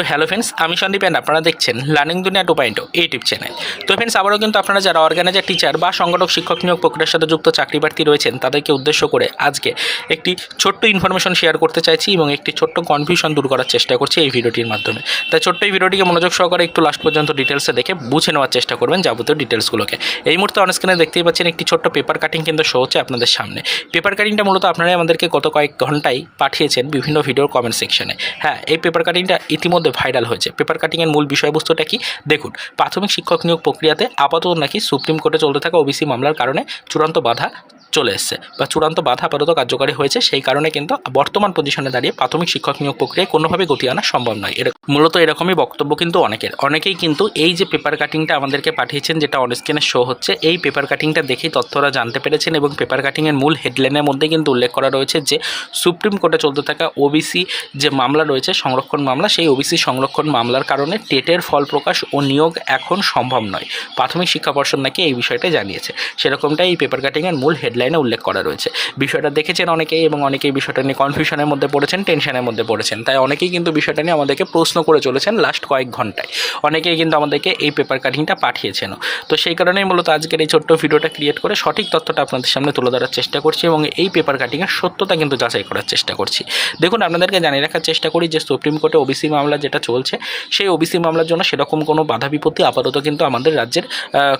তো hello friends আমি Sandeep and আপনারা দেখছেন learning Duniya two point YouTube channel তো ফ্রেন্ডস আবারও কিন্তু আপনারা যারা অর্গানাইজার টিচার বা সংগঠক, শিক্ষক নিয়োগ প্রক্রিয়ার সাথে যুক্ত চাকরি প্রার্থী রয়েছেন, তাদেরকে উদ্দেশ্য করে আজকে একটি ছোট্ট ইনফরমেশন শেয়ার করতে চাইছি এবং একটি ছোট্ট কনফিউশন দূর করার চেষ্টা করছি এই ভিডিওটির মাধ্যমে। তাই ছোট্ট এই ভিডিওটিকে মনোযোগ সহকারে একটু লাস্ট পর্যন্ত ডিটেলসে দেখে বুঝে নেওয়ার চেষ্টা করবেন যাবতীয় ডিটেলসগুলোকে এই মুহূর্তে অন স্ক্রিনে দেখতেই পাচ্ছেন একটি ছোট্ট পেপার কাটিং কিন্তু শো হচ্ছে আপনাদের সামনে। পেপার কাটিংটা মূলত আপনারাই আমাদেরকে গত কয়েক ঘন্টায় পাঠিয়েছেন বিভিন্ন ভিডিওর কমেন্ট সেকশনে হ্যাঁ এই পেপার কাটিংটা ইতিমধ্যে ভাইরাল হয়েছে। পেপার কাটিংয়ের মূল বিষয়বস্তুটা কি? দেখুন, প্রাথমিক শিক্ষক নিয়োগ প্রক্রিয়াতে আপাতত নাকি সুপ্রিম কোর্টে চলতে থাকা ওবিসি মামলার কারণে চূড়ান্ত বাধা চলে এসছে। বা চূড়ান্ত বাধা আপাতত কার্যকরী হয়েছে। সেই কারণে কিন্তু বর্তমান পজিশনে দাঁড়িয়ে প্রাথমিক শিক্ষক নিয়োগ প্রক্রিয়ায় কোনোভাবে গতি আনা সম্ভব নয়। এর মূলত এরকমই বক্তব্য কিন্তু অনেকের। অনেকেই কিন্তু এই যে পেপার কাটিংটা আমাদেরকে পাঠিয়েছেন, যেটা অনস্ক্রিনে শো হচ্ছে, এই পেপার কাটিংটা দেখেই তথ্যরা জানতে পেরেছেন এবং পেপার কাটিংয়ের মূল হেডলাইনের মধ্যে কিন্তু উল্লেখ করা রয়েছে যে, সুপ্রিম কোর্টে চলতে থাকা ওবিসি যে মামলা রয়েছে, সংরক্ষণ মামলা, সেই ওবিসি সংরক্ষণ মামলার কারণে টেটের ফল প্রকাশ ও নিয়োগ এখন সম্ভব নয়। প্রাথমিক শিক্ষা পর্ষদ নাকি এই বিষয়টা জানিয়েছে। সেরকমটাই এই পেপার কাটিংয়ের মূল হেডলাইনে উল্লেখ করা রয়েছে। বিষয়টা দেখেছেন অনেকেই এবং অনেকেই বিষয়টা নিয়ে কনফিউশনের মধ্যে পড়েছেন টেনশনের মধ্যে পড়েছেন। তাই অনেকেই কিন্তু বিষয়টা নিয়ে আমাদেরকে প্রশ্ন করে চলেছেন লাস্ট কয়েক ঘন্টায়। অনেকেই কিন্তু আমাদেরকে এই পেপার কাটিংটা পাঠিয়েছেন তো সেই কারণেই মূলত আজকের এই ছোট্ট ভিডিওটা ক্রিয়েট করে সঠিক তথ্যটা আপনাদের সামনে তুলে ধরার চেষ্টা করছি এবং এই পেপার কাটিংয়ের সত্যতা কিন্তু যাচাই করার চেষ্টা করছি। দেখুন, আপনাদেরকে জানিয়ে রাখার চেষ্টা করি যে সুপ্রিম কোর্টে ওবিসি মামলা যেটা চলছে, সেই ওবিসি মামলার জন্য সেরকম কোনো বাধা বিপত্তি আপাতত কিন্তু আমাদের রাজ্যের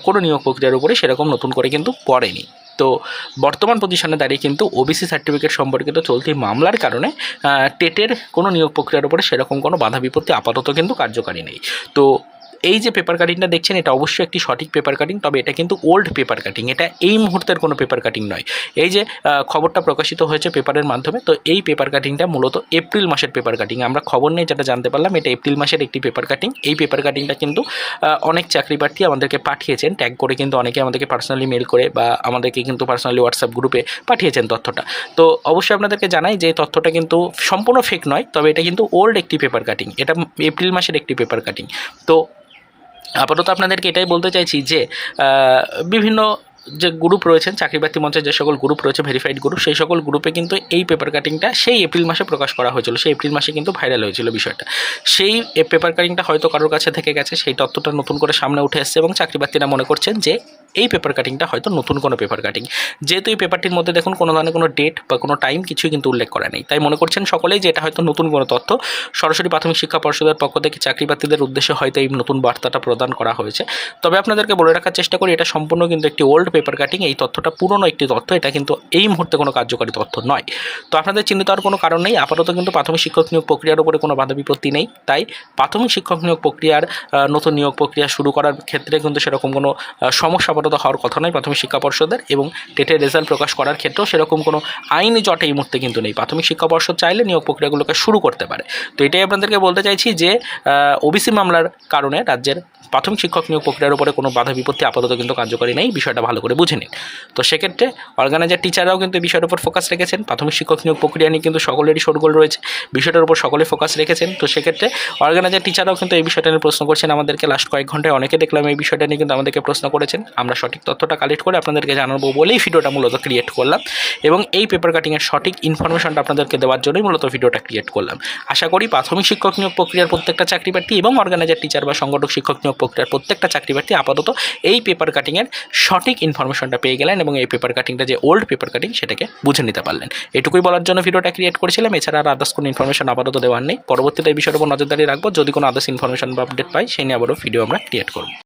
কোনো নিয়োগ প্রক্রিয়ার উপরে সেরকম নতুন করে কিন্তু পড়েনি। তো বর্তমান পজিশনে দাঁড়িয়ে কিন্তু ওবিসি সার্টিফিকেট সম্পর্কিত চলতি মামলার কারণে টেটের কোনো নিয়োগ প্রক্রিয়ার উপরে সেরকম কোনো বাধা বিপত্তি আপাতত কিন্তু কার্যকারী নেই। তো এই যে পেপার কাটিংটা দেখছেন, এটা অবশ্যই একটি সঠিক পেপার কাটিং তবে এটা কিন্তু ওল্ড পেপার কাটিং এটা এই মুহূর্তের কোনো পেপার কাটিং নয়। এই যে খবরটা প্রকাশিত হয়েছে পেপারের মাধ্যমে, তো এই পেপার কাটিংটা মূলত এপ্রিল মাসের পেপার কাটিং আমরা খবর নিয়ে যেটা জানতে পারলাম, এটা এপ্রিল মাসের একটি পেপার কাটিং এই পেপার কাটিংটা কিন্তু অনেক চাকরি প্রার্থী আমাদেরকে পাঠিয়েছেন ট্যাগ করে কিন্তু অনেকে আমাদেরকে পার্সোনালি মেল করে বা আমাদেরকে কিন্তু পার্সোনালি হোয়াটসঅ্যাপ গ্রুপে পাঠিয়েছেন তথ্যটা। তো অবশ্যই আপনাদেরকে জানাই যে তথ্যটা কিন্তু সম্পূর্ণ ফেক নয়, তবে এটা কিন্তু ওল্ড একটি পেপার কাটিং এটা এপ্রিল মাসের একটি পেপার কাটিং তো আপাতত আপনাদেরকে এটাই বলতে চাইছি যে বিভিন্ন যে গ্রুপ রয়েছেন, চাকরি মঞ্চে মঞ্চের যে সকল গ্রুপ রয়েছে ভেরিফাইড গ্রুপ সেই সকল গ্রুপে কিন্তু এই পেপার কাটিংটা সেই এপ্রিল মাসে প্রকাশ করা হয়েছিল, সেই এপ্রিল মাসে কিন্তু ভাইরাল হয়েছিল বিষয়টা। সেই পেপার কাটিংটা হয়তো কারোর কাছে থেকে গেছে, সেই তথ্যটা নতুন করে সামনে উঠে এসছে এবং চাকরি বাতিরা মনে করছেন যে এই পেপার কাটিংটা হয়তো নতুন কোনো পেপার কাটিং যেহেতু এই পেপারটির মধ্যে দেখুন কোনো ধরনের কোনো ডেট বা কোনো টাইম কিছুই কিন্তু উল্লেখ করা নেই। তাই মনে করছেন সকলেই যে এটা হয়তো নতুন কোনো তথ্য। সরাসরি প্রাথমিক শিক্ষা পর্ষদের পক্ষ থেকে চাকরি প্রার্থীদের উদ্দেশ্যে হয়তো এই নতুন বার্তাটা প্রদান করা হয়েছে। তবে আপনাদেরকে বলে রাখার চেষ্টা করি, এটা সম্পূর্ণ কিন্তু একটি ওল্ড পেপার কাটিং এই তথ্যটা পুরনো একটি তথ্য, এটা কিন্তু এই মুহূর্তে কোনো কার্যকারী তথ্য নয়। তো আপনাদের চিন্তিত হওয়ার কোনো কারণ নেই, আপাতত কিন্তু প্রাথমিক শিক্ষক নিয়োগ প্রক্রিয়ার উপরে কোনো বাধা বিপত্তি নেই। তাই প্রাথমিক শিক্ষক নিয়োগ প্রক্রিয়ার নতুন নিয়োগ প্রক্রিয়া শুরু করার ক্ষেত্রে কিন্তু সেরকম কোনো সমস্যা আপাতত হওয়ার কথা নয় প্রাথমিক শিক্ষা পর্ষদের এবং টেটের রেজাল্ট প্রকাশ করার ক্ষেত্রেও সেরকম কোনো আইনি জট এই মুহূর্তে কিন্তু নেই। প্রাথমিক শিক্ষা পর্ষদ চাইলে নিয়োগ প্রক্রিয়াগুলোকে শুরু করতে পারে। তো এটাই আপনাদেরকে বলতে চাইছি যে ওবিসি মামলার কারণে রাজ্যের প্রাথমিক শিক্ষক নিয়োগ প্রক্রিয়ার উপরে কোনো বাধা বিপত্তি আপাতত কিন্তু কার্যকরী নেই। বিষয়টা ভালো করে বুঝে নিন। তো সেক্ষেত্রে অর্গানাইজার টিচাররাও কিন্তু এই বিষয়টার উপর ফোকাস রেখেছেন। প্রাথমিক শিক্ষক নিয়োগ প্রক্রিয়া নিয়ে কিন্তু সকলেরই শোরগোল রয়েছে। বিষয়টার উপর সকলে ফোকাস রেখেছেন। তো সেক্ষেত্রে অর্গানাইজার টিচাররাও কিন্তু এই বিষয়টা নিয়ে প্রশ্ন করছেন। আমাদেরকে লাস্ট কয়েক ঘন্টায় অনেকে দেখলাম এই বিষয়টা নিয়ে কিন্তু আমাদেরকে প্রশ্ন করেছেন। আমরা সঠিক তথ্যটা কালেক্ট করে আপনাদেরকে জানাব বলেই ভিডিওটা মূলত ক্রিয়েট করলাম এবং এই পেপার কাটিংয়ের সঠিক ইনফরমেশনটা আপনাদেরকে দেওয়ার জন্যই মূলত ভিডিওটা ক্রিয়েট করলাম। আশা করি প্রাথমিক শিক্ষক নিয়োগ প্রক্রিয়ার প্রত্যেকটা চাকরি প্রার্থী এবং অর্গানাইজার টিচার বা সংগঠক শিক্ষক নিয়োগ প্রক্রিয়ার প্রত্যেকটা চাকরি প্রার্থী আপাতত এই পেপার কাটিংয়ের সঠিক ইনফরমেশনটা পেয়ে গেলেন এবং এই পেপার কাটিংটা যে ওল্ড পেপার কাটিং সেটাকে বুঝে নিতে পারলেন। এটুকুই বলার জন্য ভিডিওটা ক্রিয়েট করেছিলাম, এছাড়া আর আদার্স কোনো ইনফরমেশন আপাতত দেওয়ার নেই। পরবর্তীতে এই বিষয়ের উপর নজরদারি রাখব। যদি কোনো আদার্স ইনফরমেশন বা আপডেট পাই, সেই নিয়ে আবারও ভিডিও আমরা ক্রিয়েট করব।